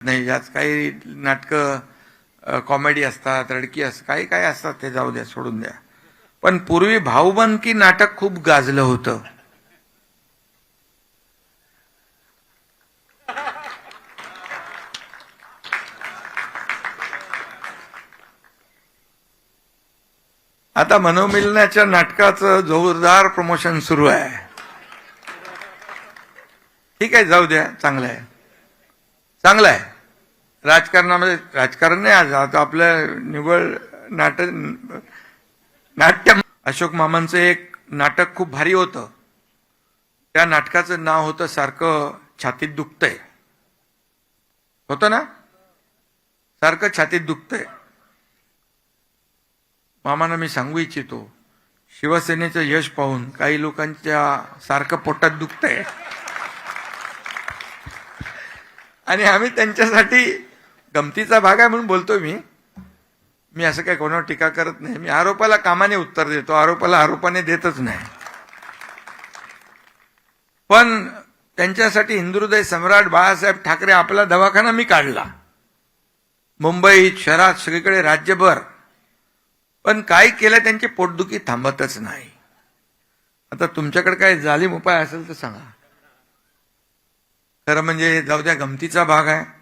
नाही यात काही नाटकं कॉमेडी असतात रडकी असतात काही काही असतात ते जाऊ द्या सोडून द्या. पण पूर्वी भाऊबंदकी नाटक खूप गाजलं होतं. आता मनोमिलनाच्या नाटकाचं जोरदार प्रमोशन सुरू आहे. ठीक आहे जाऊ द्या चांगलं आहे. चांगलं आहे. राजकारणामध्ये राजकारण नाही आज. आता आपलं निव्वळ नाटक नाट्य अशोक मामांचं एक नाटक खूप भारी होतं. त्या नाटकाचं नाव होतं सारखं छातीत दुखतंय. होतं ना? सारखं छातीत दुखतंय. मामांना मी सांगू इच्छितो शिवसेनेचं यश पाहून काही लोकांच्या सारखं पोटात दुखतंय. आणि आम्ही त्यांच्यासाठी गमतीचा भाग आहे म्हणून बोलतोय मी. मी असं काय कोणावर टीका करत नाही. मी आरोपाला कामाने उत्तर देतो. आरोपाला आरोपाने देतच नाही. पण त्यांच्यासाठी हिंदुहृदय सम्राट बाळासाहेब ठाकरे आपला दवाखाना मी काढला. मुंबईत शहरात सगळीकडे राज्यभर. पण काय केलं त्यांची पोटदुखी थांबतच नाही. आता तुमच्याकडे काय जालीम उपाय असेल तर सांगा. खरं म्हणजे जाऊ द्या गमतीचा भाग आहे.